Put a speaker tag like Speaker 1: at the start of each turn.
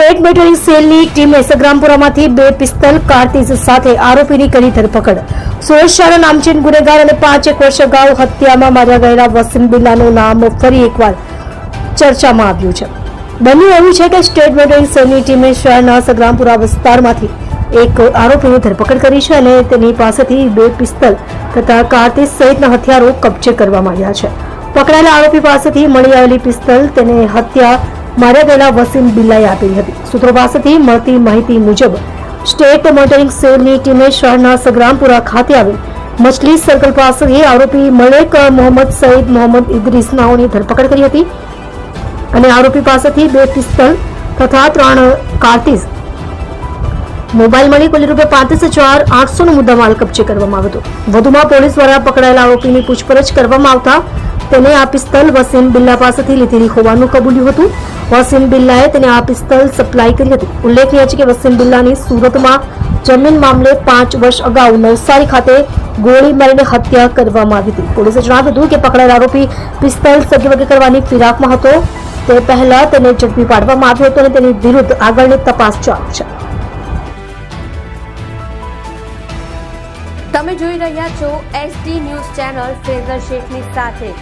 Speaker 1: State battery સેલની ટીમે સગ્રામપુરામાંથી બે પિસ્તલ કારતીસ સાથે આરોપીની કરી ધરપકડ. સુરેશ શાળા નામચીન ગુનેગાર અને પાંચ વર્ષ અગાઉ હત્યામાં માર્યા ગયેલા વસીમ બિલ્લાનું નામ ફરી એકવાર ચર્ચામાં આવ્યું છે. બન્યું એવું છે કે સ્ટેટ બેટરી સેલની ટીમે શહેરના સગ્રામપુરા વિસ્તારમાંથી એક આરોપીની ધરપકડ કરી છે અને તેની પાસેથી બે પિસ્તલ તથા કારતીસ સહિતના હથિયારો કબજે કરવામાં આવ્યા છે. પકડાયેલા આરોપી પાસેથી મળી આવેલી પિસ્તલ, તેને હત્યા માર્યા વસીમ બિલ્લાએ આપી હતી. સૂત્રો પાસેથી મળતી માહિતી મુજબ, સ્ટેટ મોનિટરિંગ સેલની ટીમે શહેરના સગ્રામપુરા ખાતે આવી મછલી સર્કલ પાસેથી આરોપી મલેક મોહમ્મદ સઈદ મોહમ્મદ ઇદ્રીસ નાઓની ધરપકડ કરી હતી અને આરોપી પાસેથી બે પિસ્તલ તથા ત્રણ કાર્તીઝ મોબાઈલ મળી કુલ રૂપિયા પાંત્રીસ હજાર આઠસો નો મુદ્દામાલ કબજે કરવામાં આવ્યો હતો. વધુમાં પોલીસ દ્વારા પકડાયેલા આરોપીની પૂછપરછ કરવામાં આવતા તેને આ પિસ્તલ વસીમ બિલ્લા પાસેથી લીધેલી હોવાનું કબૂલ્યું હતું. વસીમ બિલ્લાએ તેને આ પિસ્તલ સપ્લાય કરી હતી. ઉલ્લેખનીય છે કે વસીમ બિલ્લાની સુરતમાં જમીન મામલે પાંચ વર્ષ અગાઉ નવસારી ખાતે ગોળી મારીને હત્યા કરવામાં આવી હતી. પોલીસે જણાવ્યું હતું કે પકડાયેલ આરોપી પિસ્તલ સગવગે કરવાની ફિરાકમાં હતો. તે પહેલા તેને ઝડપી પાડવામાં આવ્યો હતો અને તેની વિરુદ્ધ આગળની તપાસ ચાલુ છે.
Speaker 2: તમે જોઈ રહ્યા છો એસડી ન્યૂઝ ચેનલ ફેઝર શેખની સાથે.